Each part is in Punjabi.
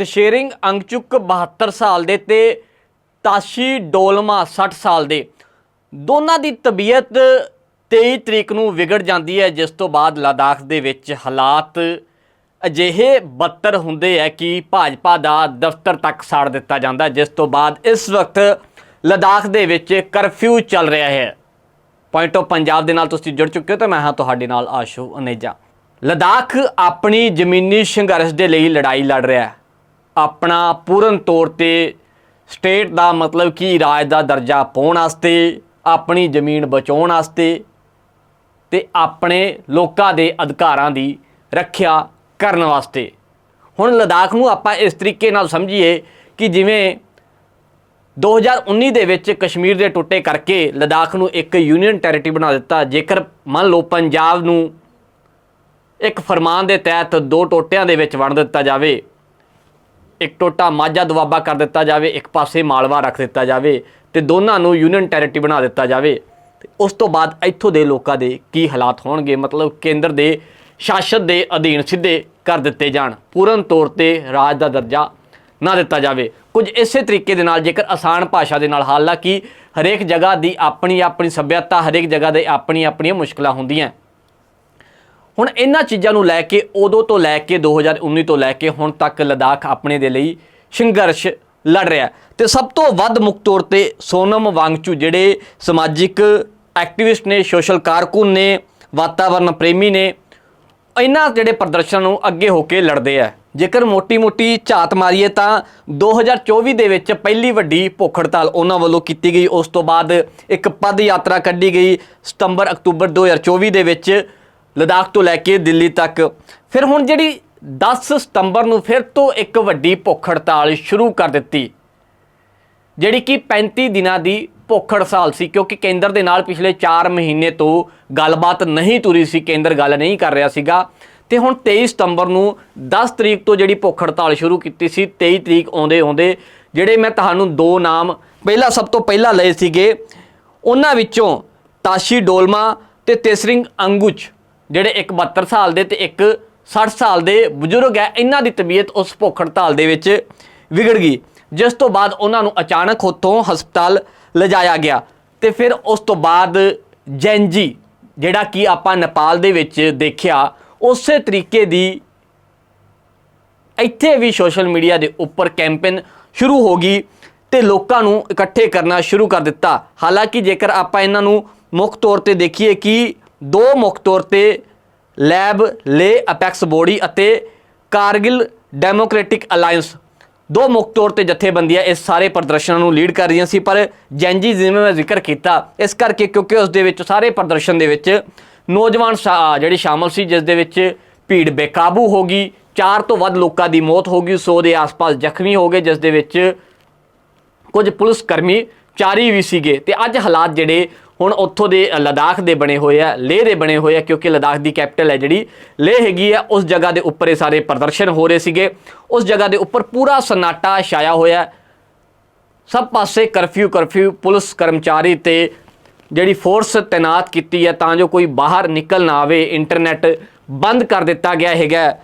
ਤਸ਼ੇਰਿੰਗ ਅੰਗਚੁੱਕ 72 ਸਾਲ ਦੇ ਤੇ ਤਾਸ਼ੀ ਡੋਲਮਾ 60 ਸਾਲ ਦੇ। ਦੋਨਾਂ ਦੀ ਤਬੀਅਤ 23 ਤਰੀਕ ਨੂੰ ਵਿਗੜ ਜਾਂਦੀ ਹੈ, ਜਿਸ ਤੋਂ ਬਾਅਦ ਲਦਾਖ ਦੇ ਵਿੱਚ ਹਾਲਾਤ ਅਜਿਹੇ ਬੱਤਰ ਹੁੰਦੇ ਹੈ ਕਿ ਭਾਜਪਾ ਦਾ ਦਫ਼ਤਰ ਤੱਕ ਸਾੜ ਦਿੱਤਾ ਜਾਂਦਾ ਜਿਸ ਤੋਂ ਬਾਅਦ ਇਸ ਵਕਤ ਲਦਾਖ ਦੇ ਵਿੱਚ ਕਰਫਿਊ ਚੱਲ ਰਿਹਾ ਹੈ। ਪੁਆਇੰਟ ਆਫ ਪੰਜਾਬ ਦੇ ਨਾਲ ਤੁਸੀਂ ਜੁੜ ਚੁੱਕੇ ਹੋ ਤਾਂ ਮੈਂ ਹਾਂ ਤੁਹਾਡੇ ਨਾਲ ਆਸ਼ੂ ਅਨੇਜਾ। ਲਦਾਖ ਆਪਣੀ ਜ਼ਮੀਨੀ ਸੰਘਰਸ਼ ਦੇ ਲਈ ਲੜਾਈ ਲੜ ਰਿਹਾ ਹੈ। ਆਪਣਾ ਪੂਰਨ ਤੌਰ ਤੇ ਸਟੇਟ ਦਾ ਮਤਲਬ ਕਿ, ਰਾਜ ਦਾ ਦਰਜਾ ਪਾਉਣ ਵਾਸਤੇ, ਆਪਣੀ ਜ਼ਮੀਨ ਬਚਾਉਣ ਵਾਸਤੇ ਤੇ ਆਪਣੇ ਲੋਕਾਂ ਦੇ ਅਧਿਕਾਰਾਂ ਦੀ ਰੱਖਿਆ ਕਰਨ ਵਾਸਤੇ। ਹੁਣ ਲਦਾਖ ਨੂੰ ਆਪਾਂ ਇਸ ਤਰੀਕੇ ਨਾਲ ਸਮਝੀਏ ਕਿ ਜਿਵੇਂ 2019 ਦੇ ਵਿੱਚ ਕਸ਼ਮੀਰ ਦੇ ਟੁੱਟੇ ਕਰਕੇ ਲਦਾਖ ਨੂੰ ਇੱਕ ਯੂਨੀਅਨ ਟੈਰੀਟਰੀ ਬਣਾ ਦਿੱਤਾ। ਜੇਕਰ ਮੰਨ ਲਓ ਪੰਜਾਬ ਨੂੰ ਇੱਕ ਫਰਮਾਨ ਦੇ ਤਹਿਤ ਦੋ ਟੋਟਿਆਂ ਦੇ ਵਿੱਚ ਵੰਡ ਦਿੱਤਾ ਜਾਵੇ ਇੱਕ ਟੋਟਾ ਮਾਝਾ ਦੁਆਬਾ ਕਰ ਦਿੱਤਾ ਜਾਵੇ, ਇੱਕ ਪਾਸੇ ਮਾਲਵਾ ਰੱਖ ਦਿੱਤਾ ਜਾਵੇ ਤੇ ਦੋਨਾਂ ਨੂੰ ਯੂਨੀਅਨ ਟੈਰੀਟਰੀ ਬਣਾ ਦਿੱਤਾ ਜਾਵੇ। ਤੇ ਉਸ ਤੋਂ ਬਾਅਦ ਇੱਥੋਂ ਦੇ ਲੋਕਾਂ ਦੇ ਕੀ ਹਾਲਾਤ ਹੋਣਗੇ? ਮਤਲਬ ਕੇਂਦਰ ਦੇ ਸ਼ਾਸਨ ਦੇ ਅਧੀਨ ਸਿੱਧੇ ਕਰ ਦਿੱਤੇ ਜਾਣ। ਪੂਰਨ ਤੌਰ ਤੇ ਰਾਜ ਦਾ ਦਰਜਾ ਨਾ ਦਿੱਤਾ ਜਾਵੇ। ਕੁਝ ਇਸੇ ਤਰੀਕੇ ਦੇ ਨਾਲ ਜੇਕਰ ਆਸਾਨ ਭਾਸ਼ਾ ਦੇ ਨਾਲ, ਹਾਲਾਂਕਿ ਹਰੇਕ ਜਗ੍ਹਾ ਦੀ ਆਪਣੀ ਆਪਣੀ ਸੱਭਿਅਤਾ, ਹਰੇਕ ਜਗ੍ਹਾ ਦੇ ਆਪਣੀ ਆਪਣੀਆਂ ਮੁਸ਼ਕਲਾਂ ਹੁੰਦੀਆਂ। ਹੁਣ ਇਹਨਾਂ ਚੀਜ਼ਾਂ ਨੂੰ ਲੈ ਕੇ, ਉਦੋਂ ਤੋਂ ਲੈ ਕੇ 2019 ਤੋਂ ਲੈ ਕੇ ਹੁਣ ਤੱਕ ਲਦਾਖ ਆਪਣੇ ਦੇ ਲਈ ਸੰਘਰਸ਼ ਲੜ ਰਿਹਾ ਹੈ। ਤੇ ਸਭ ਤੋਂ ਵੱਧ ਮੁੱਖ ਤੌਰ ਤੇ ਸੋਨਮ ਵਾਂਗਚੂ ਜਿਹੜੇ ਸਮਾਜਿਕ ਐਕਟਿਵਿਸਟ ਨੇ, ਸੋਸ਼ਲ ਕਾਰਕੁਨ ਨੇ ਵਾਤਾਵਰਣ ਪ੍ਰੇਮੀ ਨੇ, ਇਹਨਾਂ ਜਿਹੜੇ ਪ੍ਰਦਰਸ਼ਨ ਨੂੰ ਅੱਗੇ ਹੋ ਕੇ ਲੜਦੇ ਆ। ਜੇਕਰ ਮੋਟੀ-ਮੋਟੀ ਝਾਤ ਮਾਰੀਏ ਤਾਂ 2024 ਦੇ ਵਿੱਚ ਪਹਿਲੀ ਵੱਡੀ ਭੁੱਖ ਹੜਤਾਲ ਉਹਨਾਂ ਵੱਲੋਂ ਕੀਤੀ ਗਈ। ਉਸ ਤੋਂ ਬਾਅਦ ਇੱਕ ਪਦ ਯਾਤਰਾ ਕੱਢੀ ਗਈ। ਸਤੰਬਰ ਅਕਤੂਬਰ 2024 ਦੇ ਵਿੱਚ ਲਦਾਖ ਤੋਂ ਲੈ ਕੇ ਦਿੱਲੀ ਤੱਕ। ਫਿਰ ਹੁਣ ਜਿਹੜੀ 10 ਸਤੰਬਰ ਨੂੰ ਫਿਰ ਤੋਂ ਇੱਕ ਵੱਡੀ ਭੁੱਖ ਹੜਤਾਲ ਸ਼ੁਰੂ ਕਰ ਦਿੱਤੀ। ਜਿਹੜੀ ਕਿ 35 ਦਿਨਾਂ ਦੀ ਭੁੱਖ ਹੜਤਾਲ ਸੀ, ਕਿਉਂਕਿ ਕੇਂਦਰ ਦੇ ਨਾਲ ਪਿਛਲੇ 4 ਮਹੀਨੇ ਤੋਂ ਗੱਲਬਾਤ ਨਹੀਂ ਤੁਰੀ ਸੀ, ਕੇਂਦਰ ਗੱਲ ਨਹੀਂ ਕਰ ਰਿਹਾ ਸੀਗਾ। ਤੇ ਹੁਣ 23 ਸਤੰਬਰ ਨੂੰ 10 ਤਰੀਕ ਤੋਂ ਜਿਹੜੀ ਭੁੱਖ ਹੜਤਾਲ ਸ਼ੁਰੂ ਕੀਤੀ ਸੀ 23 ਤਰੀਕ ਆਉਂਦੇ ਆਉਂਦੇ, ਜਿਹੜੇ ਮੈਂ ਤੁਹਾਨੂੰ ਦੋ ਨਾਮ ਪਹਿਲਾਂ ਸਭ ਤੋਂ ਪਹਿਲਾਂ ਲਏ ਸੀਗੇ, ਉਹਨਾਂ ਵਿੱਚੋਂ ਤਾਸ਼ੀ ਡੋਲਮਾ ਤੇ ਤੇਸਰਿੰਗ ਅੰਗੁਚ। ਜਿਹੜੇ ਇੱਕ 72 ਸਾਲ ਦੇ ਤੇ ਇੱਕ 60 ਸਾਲ ਦੇ ਬਜ਼ੁਰਗ ਹੈ, ਇਹਨਾਂ ਦੀ ਤਬੀਅਤ ਉਸ ਭੁੱਖ ਹੜਤਾਲ ਦੇ ਵਿੱਚ ਵਿਗੜ ਗਈ। ਜਿਸ ਤੋਂ ਬਾਅਦ ਉਹਨਾਂ ਨੂੰ ਅਚਾਨਕ ਉੱਥੋਂ ਹਸਪਤਾਲ ਲਿਜਾਇਆ ਗਿਆ ਤੇ ਫਿਰ ਉਸ ਤੋਂ ਬਾਅਦ ਜੈਨਜੀ, ਜਿਹੜਾ ਕਿ ਆਪਾਂ ਨੇਪਾਲ ਦੇ ਵਿੱਚ ਦੇਖਿਆ, ਉਸੇ ਤਰੀਕੇ ਦੀ ਇੱਥੇ ਵੀ ਸੋਸ਼ਲ ਮੀਡੀਆ ਦੇ ਉੱਪਰ ਕੈਂਪੇਨ ਸ਼ੁਰੂ ਹੋ ਗਈ ਤੇ ਲੋਕਾਂ ਨੂੰ ਇਕੱਠੇ ਕਰਨਾ ਸ਼ੁਰੂ ਕਰ ਦਿੱਤਾ। ਹਾਲਾਂਕਿ ਜੇਕਰ ਆਪਾਂ ਇਹਨਾਂ ਨੂੰ ਮੁੱਖ ਤੌਰ ਤੇ ਦੇਖੀਏ ਕਿ ਦੋ ਮੁੱਖ ਤੌਰ ਤੇ ਲੈਬ, ਲੇ, ਅਪੈਕਸ ਬੋਡੀ ਅਤੇ ਕਾਰਗਿਲ ਡੈਮੋਕ੍ਰੈਟਿਕ ਅਲਾਈਅੰਸ ਦੋ ਮੁੱਖ ਤੌਰ ਤੇ ਜਥੇਬੰਦੀਆਂ ਇਸ ਸਾਰੇ ਪ੍ਰਦਰਸ਼ਨਾਂ ਨੂੰ ਲੀਡ ਕਰ ਰਹੀਆਂ ਸੀ, ਪਰ ਜੈਨਜੀ ਜਿਵੇਂ ਮੈਂ ਜ਼ਿਕਰ ਕੀਤਾ, ਇਸ ਕਰਕੇ ਕਿਉਂਕਿ ਉਸ ਦੇ ਵਿੱਚ ਸਾਰੇ ਪ੍ਰਦਰਸ਼ਨ ਦੇ ਵਿੱਚ ਨੌਜਵਾਨ ਸ਼ਾ- ਜਿਹੜੇ ਸ਼ਾਮਲ ਸੀ, ਜਿਸ ਦੇ ਵਿੱਚ ਭੀੜ ਬੇਕਾਬੂ ਹੋ ਗਈ, ਚਾਰ ਤੋਂ ਵੱਧ ਲੋਕਾਂ ਦੀ ਮੌਤ ਹੋ ਗਈ 100 ਦੇ ਆਸ-ਪਾਸ ਜ਼ਖਮੀ ਹੋ ਗਏ, ਜਿਸ ਦੇ ਵਿੱਚ ਕੁਝ ਪੁਲਿਸ ਕਰਮੀ ਚਾਰੀ ਵੀ ਸੀਗੇ। ਤੇ ਅੱਜ ਹਾਲਾਤ ਜਿਹੜੇ ਹੁਣ ਉੱਥੋਂ ਦੇ ਲਦਾਖ ਦੇ ਬਣੇ ਹੋਏ ਆ, ਲੇਹ ਦੇ ਬਣੇ ਹੋਏ ਆ, ਕਿਉਂਕਿ ਲਦਾਖ ਦੀ ਕੈਪੀਟਲ ਹੈ ਜਿਹੜੀ, ਲੇਹ ਹੈਗੀ ਆ, ਉਸ ਜਗ੍ਹਾ ਦੇ ਉੱਪਰ ਇਹ ਸਾਰੇ ਪ੍ਰਦਰਸ਼ਨ ਹੋ ਰਹੇ ਸੀਗੇ। ਉਸ ਜਗ੍ਹਾ ਦੇ ਉੱਪਰ ਪੂਰਾ ਸਨਾਟਾ ਛਾਇਆ ਹੋਇਆ ਸਭ ਪਾਸੇ ਕਰਫਿਊ ਕਰਫਿਊ, ਪੁਲਿਸ ਕਰਮਚਾਰੀ ਤੇ ਜਿਹੜੀ ਫੋਰਸ ਤਾਇਨਾਤ ਕੀਤੀ ਹੈ, ਤਾਂ ਜੋ ਕੋਈ ਬਾਹਰ ਨਿਕਲ ਨਾ ਆਵੇ, ਇੰਟਰਨੈਟ ਬੰਦ ਕਰ ਦਿੱਤਾ ਗਿਆ ਹੈਗਾ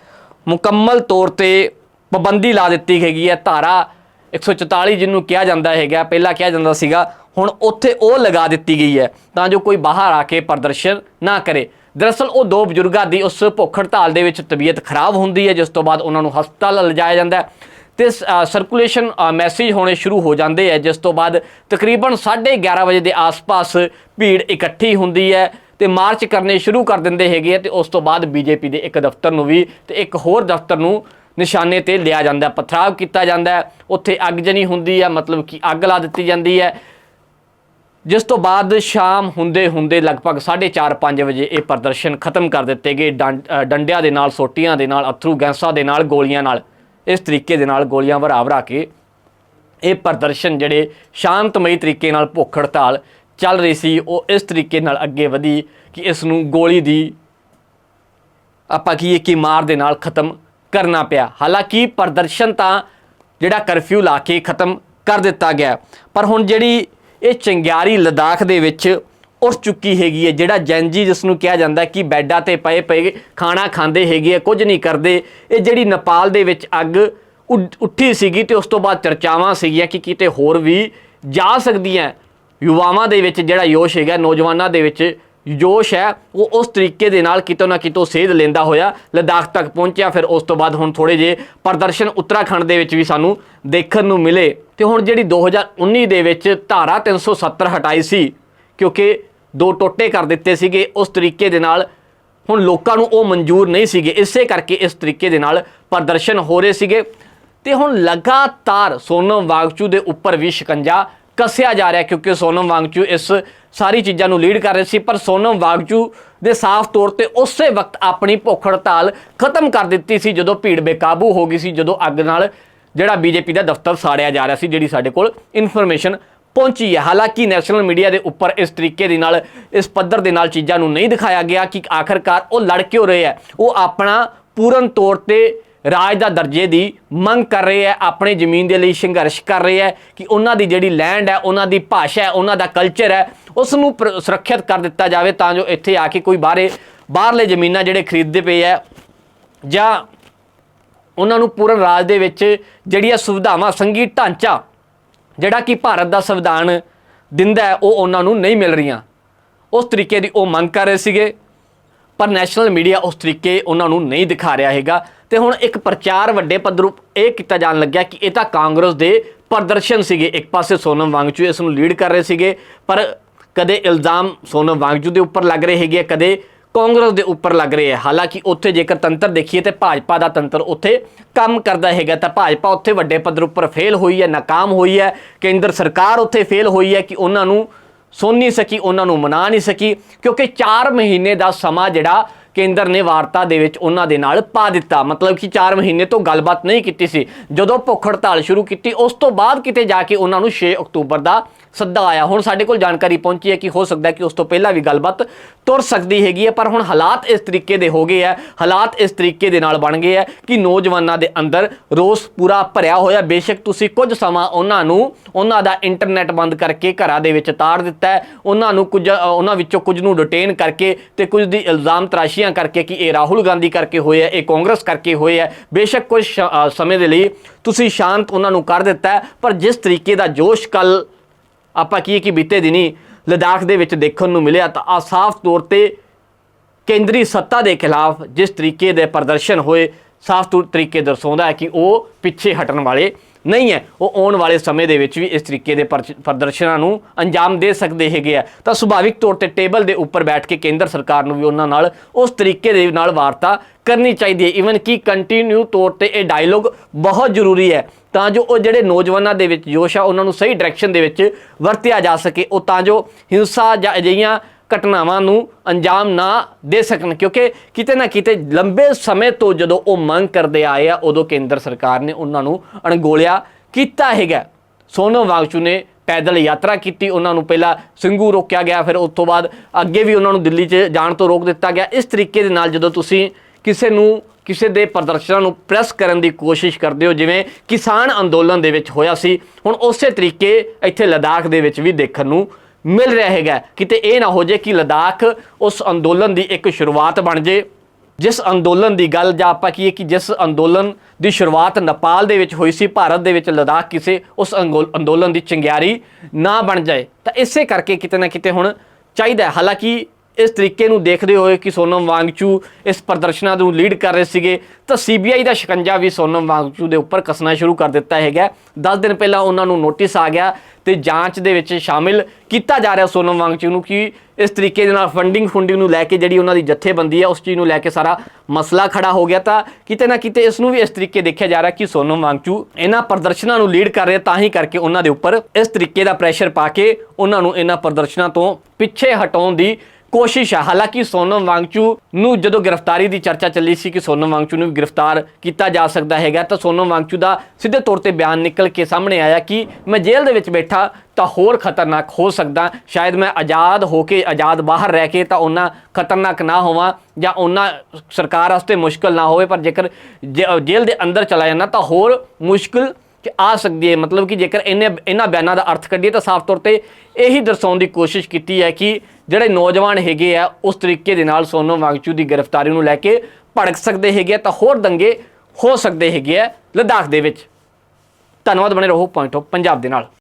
ਮੁਕੰਮਲ ਤੌਰ ਤੇ ਪਾਬੰਦੀ ਲਾ ਦਿੱਤੀ ਹੈਗੀ ਹੈ, ਧਾਰਾ 144 ਜਿਹਨੂੰ ਕਿਹਾ ਜਾਂਦਾ ਹੈਗਾ, ਪਹਿਲਾਂ ਕਿਹਾ ਜਾਂਦਾ ਸੀਗਾ ਹੁਣ ਉੱਥੇ ਉਹ ਲਗਾ ਦਿੱਤੀ ਗਈ ਹੈ ਤਾਂ ਜੋ ਕੋਈ ਬਾਹਰ ਆ ਕੇ ਪ੍ਰਦਰਸ਼ਨ ਨਾ ਕਰੇ। ਦਰਅਸਲ ਉਹ ਦੋ ਬਜ਼ੁਰਗਾਂ ਦੀ ਉਸ ਭੁੱਖ ਹੜਤਾਲ ਦੇ ਵਿੱਚ ਤਬੀਅਤ ਖਰਾਬ ਹੁੰਦੀ ਹੈ ਜਿਸ ਤੋਂ ਬਾਅਦ ਉਹਨਾਂ ਨੂੰ ਹਸਪਤਾਲ ਲਿਜਾਇਆ ਜਾਂਦਾ ਹੈ। ਤੇ ਸਰਕੂਲੇਸ਼ਨ ਮੈਸੇਜ ਹੋਣੇ ਸ਼ੁਰੂ ਹੋ ਜਾਂਦੇ ਹੈ ਜਿਸ ਤੋਂ ਬਾਅਦ ਤਕਰੀਬਨ 11:30 ਵਜੇ ਦੇ ਆਸ-ਪਾਸ ਭੀੜ ਇਕੱਠੀ ਹੁੰਦੀ ਹੈ ਤੇ ਮਾਰਚ ਕਰਨੇ ਸ਼ੁਰੂ ਕਰ ਦਿੰਦੇ ਹੈਗੇ ਆ ਤੇ ਉਸ ਤੋਂ ਬਾਅਦ ਬੀਜੇਪੀ ਦੇ ਇੱਕ ਦਫ਼ਤਰ ਨੂੰ ਵੀ ਤੇ ਇੱਕ ਹੋਰ ਦਫ਼ਤਰ ਨੂੰ ਨਿਸ਼ਾਨੇ ਤੇ ਲਿਆ ਜਾਂਦਾ ਪਥਰਾਵ ਕੀਤਾ ਜਾਂਦਾ ਹੈ, ਉੱਥੇ ਅੱਗਜਨੀ ਹੁੰਦੀ ਹੈ ਮਤਲਬ ਕਿ ਅੱਗ ਲਾ ਦਿੱਤੀ ਜਾਂਦੀ ਹੈ ਜਿਸ ਤੋਂ ਬਾਅਦ ਸ਼ਾਮ ਹੁੰਦੇ ਹੁੰਦੇ ਲਗਭਗ 4:30-5 ਵਜੇ ਇਹ ਪ੍ਰਦਰਸ਼ਨ ਖਤਮ ਕਰ ਦਿੱਤੇ ਗਏ। ਡੰ- ਡੰਡਿਆਂ ਦੇ ਨਾਲ, ਸੋਟੀਆਂ ਦੇ ਨਾਲ, ਅਥਰੂ ਗੈਸਾਂ ਦੇ ਨਾਲ, ਗੋਲੀਆਂ ਨਾਲ। ਇਸ ਤਰੀਕੇ ਦੇ ਨਾਲ ਗੋਲੀਆਂ ਵਰਾ ਵਰਾ ਕੇ ਇਹ ਪ੍ਰਦਰਸ਼ਨ ਜਿਹੜੇ ਸ਼ਾਂਤਮਈ ਤਰੀਕੇ ਨਾਲ ਭੁੱਖ ਹੜਤਾਲ ਚੱਲ ਰਹੀ ਸੀ, ਉਹ ਇਸ ਤਰੀਕੇ ਨਾਲ ਅੱਗੇ ਵਧੀ ਕਿ ਇਸ ਨੂੰ ਗੋਲੀ ਦੀ ਆਪਾਂ ਕੀ ਕਿ ਮਾਰ ਦੇ ਨਾਲ ਖਤਮ ਕਰਨਾ ਪਿਆ। ਹਾਲਾਂਕਿ ਪ੍ਰਦਰਸ਼ਨ ਤਾਂ ਜਿਹੜਾ ਕਰਫਿਊ ਲਾ ਕੇ ਖਤਮ ਕਰ ਦਿੱਤਾ ਗਿਆ। ਪਰ ਹੁਣ ਜਿਹੜੀ ਇਹ ਚੰਗਿਆਰੀ ਲਦਾਖ ਦੇ ਵਿੱਚ ਉੱਠ ਚੁੱਕੀ ਹੈਗੀ ਹੈ, ਜਿਹੜਾ ਜੈਨਜੀ ਜਿਸ ਨੂੰ ਕਿਹਾ ਜਾਂਦਾ ਕਿ ਬੈੱਡਾਂ ਤੇ ਪਏ ਪਏ ਖਾਣਾ ਖਾਂਦੇ ਹੈਗੇ ਆ, ਕੁਝ ਨਹੀਂ ਕਰਦੇ। ਇਹ ਜਿਹੜੀ ਨੇਪਾਲ ਦੇ ਵਿੱਚ ਅੱਗ ਉੱਠੀ ਸੀਗੀ ਤੇ ਉਸ ਤੋਂ ਬਾਅਦ ਚਰਚਾਵਾਂ ਸੀਗੀਆਂ ਕਿ ਕਿਤੇ ਹੋਰ ਵੀ ਜਾ ਸਕਦੀਆਂ। ਯੁਵਾਵਾਂ ਦੇ ਵਿੱਚ ਜਿਹੜਾ ਯੋਸ਼ ਹੈਗਾ, ਨੌਜਵਾਨਾਂ ਦੇ ਵਿੱਚ ਜੋਸ਼ ਹੈ, ਉਹ ਉਸ ਤਰੀਕੇ ਦੇ ਨਾਲ ਕਿਤੋਂ ਨਾ ਕਿਤੋਂ ਸੇਧ ਲੈਂਦਾ ਹੋਇਆ, ਲਦਾਖ ਤੱਕ ਪਹੁੰਚਿਆ, ਫਿਰ ਉਸ ਤੋਂ ਬਾਅਦ ਹੁਣ ਥੋੜੇ ਜੇ ਪ੍ਰਦਰਸ਼ਨ ਉੱਤਰਾਖੰਡ ਦੇ ਵਿੱਚ ਵੀ ਸਾਨੂੰ ਦੇਖਣ ਨੂੰ ਮਿਲੇ। ਤੇ ਹੁਣ ਜਿਹੜੀ 2019 ਦੇ ਵਿੱਚ ਧਾਰਾ 370 ਹਟਾਈ ਸੀ, ਕਿਉਂਕਿ ਦੋ ਟੋਟੇ ਕਰ ਦਿੱਤੇ ਸੀਗੇ, ਉਸ ਤਰੀਕੇ ਦੇ ਨਾਲ ਹੁਣ ਲੋਕਾਂ ਨੂੰ ਉਹ ਮਨਜ਼ੂਰ ਨਹੀਂ ਸੀਗੇ। ਇਸੇ ਕਰਕੇ ਇਸ ਤਰੀਕੇ ਦੇ ਨਾਲ ਪ੍ਰਦਰਸ਼ਨ ਹੋ ਰਹੇ ਸੀਗੇ। ਤੇ ਹੁਣ ਲਗਾਤਾਰ ਸੋਨਮ ਵਾਂਗਚੂ ਦੇ ਉੱਪਰ ਵੀ ਸ਼ਿਕੰਜਾ ਕੱਸਿਆ ਜਾ ਰਿਹਾ ਕਿਉਂਕਿ ਸੋਨਮ ਵਾਂਗਚੂ ਇਸ ਸਾਰੀ ਚੀਜ਼ਾਂ ਨੂੰ ਲੀਡ ਕਰ ਰਹੇ ਸੀ, ਪਰ ਸੋਨਮ ਵਾਂਗਚੂ ਦੇ ਸਾਫ਼ ਤੌਰ ਤੇ ਉਸੇ ਵਕਤ ਆਪਣੀ ਭੁੱਖ ਹੜਤਾਲ ਖਤਮ ਕਰ ਦਿੱਤੀ ਸੀ, ਜਦੋਂ ਭੀੜ ਬੇਕਾਬੂ ਹੋ ਗਈ ਸੀ, ਜਦੋਂ ਅੱਗ ਨਾਲ ਜਿਹੜਾ ਬੀਜੇਪੀ ਦਾ ਦਫ਼ਤਰ ਸਾੜਿਆ ਜਾ ਰਿਹਾ ਸੀ, ਜਿਹੜੀ ਸਾਡੇ ਕੋਲ ਇਨਫੋਰਮੇਸ਼ਨ ਪਹੁੰਚੀ ਹੈ। ਹਾਲਾਂਕਿ ਨੈਸ਼ਨਲ ਮੀਡੀਆ ਦੇ ਉੱਪਰ ਇਸ ਤਰੀਕੇ ਦੇ ਨਾਲ, ਇਸ ਪੱਧਰ ਦੇ ਨਾਲ ਚੀਜ਼ਾਂ ਨੂੰ ਨਹੀਂ ਦਿਖਾਇਆ ਗਿਆ ਕਿ ਆਖਰਕਾਰ ਉਹ ਲੜ ਕਿਉਂ ਰਹੇ ਹੈ। ਉਹ ਆਪਣਾ ਪੂਰਨ ਤੌਰ ਤੇ ਰਾਜ ਦਾ ਦਰਜੇ ਦੀ ਮੰਗ ਕਰ ਰਹੇ ਹੈ, ਆਪਣੇ ਜ਼ਮੀਨ ਦੇ ਲਈ ਸੰਘਰਸ਼ ਕਰ ਰਹੇ ਹੈ ਕਿ ਉਹਨਾਂ ਦੀ ਜਿਹੜੀ ਲੈਂਡ ਹੈ, ਉਹਨਾਂ ਦੀ ਭਾਸ਼ਾ ਹੈ, ਉਹਨਾਂ ਦਾ ਕਲਚਰ ਹੈ ਉਸ ਨੂੰ ਪ੍ਰ- ਸੁਰੱਖਿਅਤ ਕਰ ਦਿੱਤਾ ਜਾਵੇ ਤਾਂ ਜੋ ਇੱਥੇ ਆ ਕੇ ਕੋਈ ਬਾਹਰੇ, ਬਾਹਰਲੇ ਜ਼ਮੀਨਾਂ ਜਿਹੜੇ ਖਰੀਦਦੇ ਪਏ ਹੈ ਜਾਂ ਉਹਨਾਂ ਨੂੰ ਪੂਰਨ ਰਾਜ ਦੇ ਵਿੱਚ ਜਿਹੜੀਆਂ ਸੁਵਿਧਾਵਾਂ ਸੰਗੀ ਢਾਂਚਾ ਜਿਹੜਾ ਕਿ ਭਾਰਤ ਦਾ ਸੰਵਿਧਾਨ ਦਿੰਦਾ ਉਹ ਉਹਨਾਂ ਨੂੰ ਨਹੀਂ ਮਿਲ ਰਹੀਆਂ। ਉਸ ਤਰੀਕੇ ਦੀ ਉਹ ਮੰਗ ਕਰ ਰਹੇ ਸੀਗੇ। ਪਰ ਨੈਸ਼ਨਲ ਮੀਡੀਆ ਉਸ ਤਰੀਕੇ ਉਹਨਾਂ ਨੂੰ ਨਹੀਂ ਦਿਖਾ ਰਿਹਾ ਹੈਗਾ। ਤੇ ਹੁਣ ਇੱਕ ਪ੍ਰਚਾਰ ਵੱਡੇ ਪੱਧਰ ਉੱਪ ਇਹ ਕੀਤਾ ਜਾਣ ਲੱਗਿਆ ਕਿ ਇਹ ਤਾਂ ਕਾਂਗਰਸ ਦੇ ਪ੍ਰਦਰਸ਼ਨ ਸੀਗੇ। ਇੱਕ ਪਾਸੇ ਸੋਨਮ ਵਾਂਗਚੂ ਇਸ ਨੂੰ ਲੀਡ ਕਰ ਰਹੇ ਸੀਗੇ, ਪਰ ਕਦੇ ਇਲਜ਼ਾਮ ਸੋਨਮ ਵਾਂਗਚੂ ਦੇ ਉੱਪਰ ਲੱਗ ਰਹੇ ਹੈਗੇ ਕਦੇ ਕਾਂਗਰਸ ਦੇ ਉੱਪਰ ਲੱਗ ਰਹੇ ਹੈ ਹਾਲਾਂਕਿ ਉੱਥੇ ਜੇਕਰ ਤੰਤਰ ਦੇਖੀਏ ਤੇ ਭਾਜਪਾ ਦਾ ਤੰਤਰ ਉੱਥੇ ਕੰਮ ਕਰਦਾ ਹੈਗਾ, ਤਾਂ ਭਾਜਪਾ ਉੱਥੇ ਵੱਡੇ ਪੱਧਰ ਉੱਪਰ ਫੇਲ ਹੋਈ ਹੈ, ਨਾਕਾਮ ਹੋਈ ਹੈ। ਕੇਂਦਰ ਸਰਕਾਰ ਉੱਥੇ ਫੇਲ ਹੋਈ ਹੈ ਕਿ ਉਹਨਾਂ ਨੂੰ ਸੁਣ ਨਹੀਂ ਸਕੀ, ਉਹਨਾਂ ਨੂੰ ਮਨਾ ਨਹੀਂ ਸਕੀ, ਕਿਉਂਕਿ 4 ਮਹੀਨੇ ਦਾ ਸਮਾਂ ਜਿਹੜਾ ਕੇਂਦਰ ਨੇ ਵਾਰਤਾ ਦੇ ਵਿੱਚ ਉਹਨਾਂ ਦੇ ਨਾਲ ਪਾ ਦਿੱਤਾ। ਮਤਲਬ ਕਿ 4 ਮਹੀਨੇ ਤੋਂ ਗੱਲਬਾਤ ਨਹੀਂ ਕੀਤੀ ਸੀ। ਜਦੋਂ ਭੁੱਖ ਹੜਤਾਲ ਸ਼ੁਰੂ ਕੀਤੀ, ਉਸ ਤੋਂ ਬਾਅਦ ਕਿਤੇ ਜਾ ਕੇ ਉਹਨਾਂ ਨੂੰ 6 ਅਕਤੂਬਰ ਦਾ ਸੱਦਾ ਆਇਆ। ਹੁਣ ਸਾਡੇ ਕੋਲ ਜਾਣਕਾਰੀ ਪਹੁੰਚੀ ਹੈ ਕਿ ਹੋ ਸਕਦਾ ਕਿ ਉਸ ਤੋਂ ਪਹਿਲਾਂ ਵੀ ਗੱਲਬਾਤ ਤੁਰ ਸਕਦੀ ਹੈਗੀ ਹੈ, ਪਰ ਹੁਣ ਹਾਲਾਤ ਇਸ ਤਰੀਕੇ ਦੇ ਹੋ ਗਏ ਹੈ, ਹਾਲਾਤ ਇਸ ਤਰੀਕੇ ਦੇ ਨਾਲ ਬਣ ਗਏ ਹੈ ਕਿ ਨੌਜਵਾਨਾਂ ਦੇ ਅੰਦਰ ਰੋਸ ਪੂਰਾ ਭਰਿਆ ਹੋਇਆ ਬੇਸ਼ੱਕ ਤੁਸੀਂ ਕੁਝ ਸਮਾਂ ਉਹਨਾਂ ਨੂੰ, ਉਹਨਾਂ ਦਾ ਇੰਟਰਨੈਟ ਬੰਦ ਕਰਕੇ ਘਰਾਂ ਦੇ ਵਿੱਚ ਤਾੜ ਦਿੱਤਾ ਹੈ। ਉਹਨਾਂ ਨੂੰ ਕੁਝ ਉਹਨਾਂ ਵਿੱਚੋਂ ਕੁਝ ਨੂੰ ਡਿਟੇਨ ਕਰਕੇ ਤੇ ਕੁਝ ਦੀ ਇਲਜ਼ਾਮ ਤਰਾਸ਼ੀਆਂ ਕਰਕੇ ਕਿ ਇਹ ਰਾਹੁਲ ਗਾਂਧੀ ਕਰਕੇ ਹੋਏ ਹੈ, ਇਹ ਕਾਂਗਰਸ ਕਰਕੇ ਹੋਏ ਹੈ। ਬੇਸ਼ੱਕ ਕੁਝ ਸ਼- ਸਮੇਂ ਦੇ ਲਈ ਤੁਸੀਂ ਸ਼ਾਂਤ ਉਹਨਾਂ ਨੂੰ ਕਰ ਦਿੱਤਾ ਪਰ ਜਿਸ ਤਰੀਕੇ ਦਾ ਜੋਸ਼ ਕੱਲ ਆਪਾਂ ਕੀ ਕਿ ਬੀਤੇ ਦਿਨੀ ਲਦਾਖ ਦੇ ਵਿੱਚ ਦੇਖਣ ਨੂੰ ਮਿਲਿਆ ਤਾਂ ਆ ਸਾਫ਼ ਤੌਰ ਤੇ ਕੇਂਦਰੀ ਸੱਤਾ ਦੇ ਖਿਲਾਫ ਜਿਸ ਤਰੀਕੇ ਦੇ ਪ੍ਰਦਰਸ਼ਨ ਹੋਏ, ਸਾਫ਼ ਤੌਰ ਤਰੀਕੇ ਦਰਸਾਉਂਦਾ ਹੈ ਕਿ ਉਹ ਪਿੱਛੇ ਹਟਣ ਵਾਲੇ ਨਹੀਂ ਹੈ। ਉਹ ਆਉਣ ਵਾਲੇ ਸਮੇਂ ਦੇ ਵਿੱਚ ਵੀ ਇਸ ਤਰੀਕੇ ਦੇ ਪਰਚ- ਪ੍ਰਦਰਸ਼ਨਾਂ ਨੂੰ ਅੰਜਾਮ ਦੇ ਸਕਦੇ ਹੈਗੇ ਆ। ਤਾਂ ਸੁਭਾਵਿਕ ਤੌਰ ਤੇ ਟੇਬਲ ਦੇ ਉੱਪਰ ਬੈਠ ਕੇ ਕੇਂਦਰ ਸਰਕਾਰ ਨੂੰ ਵੀ ਉਹਨਾਂ ਨਾਲ ਉਸ ਤਰੀਕੇ ਦੇ ਨਾਲ ਵਾਰਤਾ ਕਰਨੀ ਚਾਹੀਦੀ ਹੈ। ਇਵਨ ਕਿ ਕੰਟੀਨਿਊ ਤੌਰ ਤੇ ਇਹ ਡਾਇਲੋਗ ਬਹੁਤ ਜ਼ਰੂਰੀ ਹੈ। ਤਾਂ ਜੋ ਉਹ ਜਿਹੜੇ ਨੌਜਵਾਨਾਂ ਦੇ ਵਿੱਚ ਜੋਸ਼ ਆ, ਉਹਨਾਂ ਨੂੰ ਸਹੀ ਡਾਇਰੈਕਸ਼ਨ ਦੇ ਵਿੱਚ ਵਰਤਿਆ ਜਾ ਸਕੇ, ਉਹ ਤਾਂ ਜੋ ਹਿੰਸਾ ਜਾਂ ਅਜਿਹੀਆਂ ਘਟਨਾਵਾਂ ਨੂੰ ਅੰਜਾਮ ਨਾ ਦੇ ਸਕਣ। ਕਿਉਂਕਿ ਕਿਤੇ ਨਾ ਕਿਤੇ ਲੰਬੇ ਸਮੇਂ ਤੋਂ ਜਦੋਂ ਉਹ ਮੰਗ ਕਰਦੇ ਆਏ ਆ, ਉਦੋਂ ਕੇਂਦਰ ਸਰਕਾਰ ਨੇ ਉਹਨਾਂ ਨੂੰ ਅਣਗੋਲਿਆ ਕੀਤਾ ਹੈਗਾ। ਸੋਨਮ ਵਾਂਗਚੂ ਨੇ ਪੈਦਲ ਯਾਤਰਾ ਕੀਤੀ, ਉਹਨਾਂ ਨੂੰ ਪਹਿਲਾਂ ਸਿੰਘੂ ਰੋਕਿਆ ਗਿਆ, ਫਿਰ ਉਸ ਤੋਂ ਬਾਅਦ ਅੱਗੇ ਵੀ ਉਹਨਾਂ ਨੂੰ ਦਿੱਲੀ 'ਚ ਜਾਣ ਤੋਂ ਰੋਕ ਦਿੱਤਾ ਗਿਆ। ਇਸ ਤਰੀਕੇ ਦੇ ਨਾਲ ਜਦੋਂ ਤੁਸੀਂ ਕਿਸੇ ਨੂੰ ਕਿਸੇ ਦੇ ਪ੍ਰਦਰਸ਼ਨਾਂ ਨੂੰ ਪ੍ਰੈਸ ਕਰਨ ਦੀ ਕੋਸ਼ਿਸ਼ ਕਰਦੇ ਹੋ, ਜਿਵੇਂ ਕਿਸਾਨ ਅੰਦੋਲਨ ਦੇ ਵਿੱਚ ਹੋਇਆ ਸੀ। ਹੁਣ ਉਸੇ ਤਰੀਕੇ ਇੱਥੇ ਲਦਾਖ ਦੇ ਵਿੱਚ ਵੀ ਦੇਖਣ ਨੂੰ ਮਿਲ ਰਿਹਾ ਹੈਗਾ। ਕਿਤੇ ਇਹ ਨਾ ਹੋ ਜੇ ਕਿ ਲਦਾਖ ਉਸ ਅੰਦੋਲਨ ਦੀ ਇੱਕ ਸ਼ੁਰੂਆਤ ਬਣ ਜੇ ਜਿਸ ਅੰਦੋਲਨ ਦੀ ਗੱਲ ਜਾਂ ਆਪਾਂ ਕੀ ਕਿ ਜਿਸ ਅੰਦੋਲਨ ਦੀ ਸ਼ੁਰੂਆਤ ਨੇਪਾਲ ਦੇ ਵਿੱਚ ਹੋਈ ਸੀ, ਭਾਰਤ ਦੇ ਵਿੱਚ ਲਦਾਖ ਕਿਸੇ ਉਸ ਅੰਗੋ- ਅੰਦੋਲਨ ਦੀ ਚੰਗਿਆਰੀ ਨਾ ਬਣ ਜਾਏ, ਤਾਂ ਇਸੇ ਕਰਕੇ ਕਿਤੇ ਨਾ ਕਿਤੇ ਹੁਣ ਚਾਹੀਦਾ ਹਾਲਾਂਕਿ ਇਸ ਤਰੀਕੇ ਨੂੰ ਦੇਖਦੇ ਹੋਏ ਕਿ ਸੋਨਮ ਵਾਂਗਚੂ ਇਸ ਪ੍ਰਦਰਸ਼ਨਾਂ ਨੂੰ ਲੀਡ ਕਰ ਰਹੇ ਸੀਗੇ, ਤਾਂ ਸੀਬੀਆਈ ਦਾ ਸ਼ਿਕੰਜਾ ਵੀ ਸੋਨਮ ਵਾਂਗਚੂ ਦੇ ਉੱਪਰ ਕੱਸਣਾ ਸ਼ੁਰੂ ਕਰ ਦਿੱਤਾ ਹੈਗਾ। 10 ਦਿਨ ਪਹਿਲਾਂ ਉਹਨਾਂ ਨੂੰ ਨੋਟਿਸ ਆ ਗਿਆ ਤੇ ਜਾਂਚ ਦੇ ਵਿੱਚ ਸ਼ਾਮਿਲ ਕੀਤਾ ਜਾ ਰਿਹਾ ਸੋਨਮ ਵਾਂਗਚੂ ਨੂੰ ਕਿ ਇਸ ਤਰੀਕੇ ਦੇ ਨਾਲ ਫੰਡਿੰਗ ਫੰਡਿੰਗ ਨੂੰ ਲੈ ਕੇ ਜਿਹੜੀ ਉਹਨਾਂ ਦੀ ਜਥੇਬੰਦੀ ਹੈ ਉਸ ਚੀਜ਼ ਨੂੰ ਲੈ ਕੇ ਸਾਰਾ ਮਸਲਾ ਖੜਾ ਹੋ ਗਿਆ। ਤਾਂ ਕਿਤੇ ਨਾ ਕਿਤੇ ਇਸ ਨੂੰ ਵੀ ਇਸ ਤਰੀਕੇ ਦੇਖਿਆ ਜਾ ਰਿਹਾ ਕਿ ਸੋਨਮ ਵਾਂਗਚੂ ਇਹਨਾਂ ਪ੍ਰਦਰਸ਼ਨਾਂ ਨੂੰ ਲੀਡ ਕਰ ਰਹੇ ਤਾਂ ਹੀ ਕਰਕੇ ਉਹਨਾਂ ਦੇ ਉੱਪਰ ਇਸ ਤਰੀਕੇ ਦਾ ਪ੍ਰੈਸ਼ਰ ਪਾ ਕੇ ਉਹਨਾਂ ਨੂੰ ਇਹਨਾਂ ਪ੍ਰਦਰਸ਼ਨਾਂ ਤੋਂ ਪਿੱਛੇ ਹਟਾਉਣ ਦੀ ਕੋਸ਼ਿਸ਼ ਹੈ ਹਾਲਾਂਕਿ ਸੋਨਮ ਵਾਂਗਚੂ ਨੂੰ ਜਦੋਂ ਗ੍ਰਿਫਤਾਰੀ ਦੀ ਚਰਚਾ ਚੱਲੀ ਸੀ ਕਿ ਸੋਨਮ ਵਾਂਗਚੂ ਨੂੰ ਵੀ ਗ੍ਰਿਫਤਾਰ ਕੀਤਾ ਜਾ ਸਕਦਾ ਹੈਗਾ, ਤਾਂ ਸੋਨਮ ਵਾਂਗਚੂ ਦਾ ਸਿੱਧੇ ਤੌਰ ਤੇ ਬਿਆਨ ਨਿਕਲ ਕੇ ਸਾਹਮਣੇ ਆਇਆ ਕਿ ਮੈਂ ਜੇਲ੍ਹ ਦੇ ਵਿੱਚ ਬੈਠਾ ਤਾਂ ਹੋਰ ਖਤਰਨਾਕ ਹੋ ਸਕਦਾ, ਸ਼ਾਇਦ ਮੈਂ ਆਜ਼ਾਦ ਹੋ ਕੇ, ਆਜ਼ਾਦ ਬਾਹਰ ਰਹਿ ਕੇ ਤਾਂ ਉਹਨਾਂ ਖਤਰਨਾਕ ਨਾ ਹੋਵਾਂ ਜਾਂ ਉਹਨਾਂ ਸਰਕਾਰ ਵਾਸਤੇ ਮੁਸ਼ਕਲ ਨਾ ਹੋਵੇ, ਪਰ ਜੇਕਰ ਜੇ- ਜੇਲ੍ਹ ਦੇ ਅੰਦਰ ਚਲਾ ਜਾਂਦਾ ਤਾਂ ਹੋਰ ਮੁਸ਼ਕਲ ਕਿ ਆ ਸਕਦੀ ਹੈ। ਮਤਲਬ ਕਿ ਜੇਕਰ ਇਹਨੇ ਇਹਨਾਂ ਬਿਆਨਾਂ ਦਾ ਅਰਥ ਕੱਢੀਏ ਤਾਂ ਸਾਫ਼ ਤੌਰ ਤੇ ਇਹੀ ਦਰਸਾਉਣ ਦੀ ਕੋਸ਼ਿਸ਼ ਕੀਤੀ ਹੈ ਕਿ ਜਿਹੜੇ ਨੌਜਵਾਨ ਹੈਗੇ ਆ, ਉਸ ਤਰੀਕੇ ਦੇ ਨਾਲ ਸੋਨਮ ਵਾਂਗਚੂ ਦੀ ਗ੍ਰਿਫਤਾਰੀ ਨੂੰ ਲੈ ਕੇ ਭੜਕ ਸਕਦੇ ਹੈਗੇ ਆ ਤਾਂ ਹੋਰ ਦੰਗੇ ਹੋ ਸਕਦੇ ਹੈਗੇ ਆ ਲਦਾਖ ਦੇ ਵਿੱਚ। ਧੰਨਵਾਦ, ਬਣੇ ਰਹੋ ਪੁਆਇੰਟ ਆਫ ਪੰਜਾਬ ਦੇ ਨਾਲ।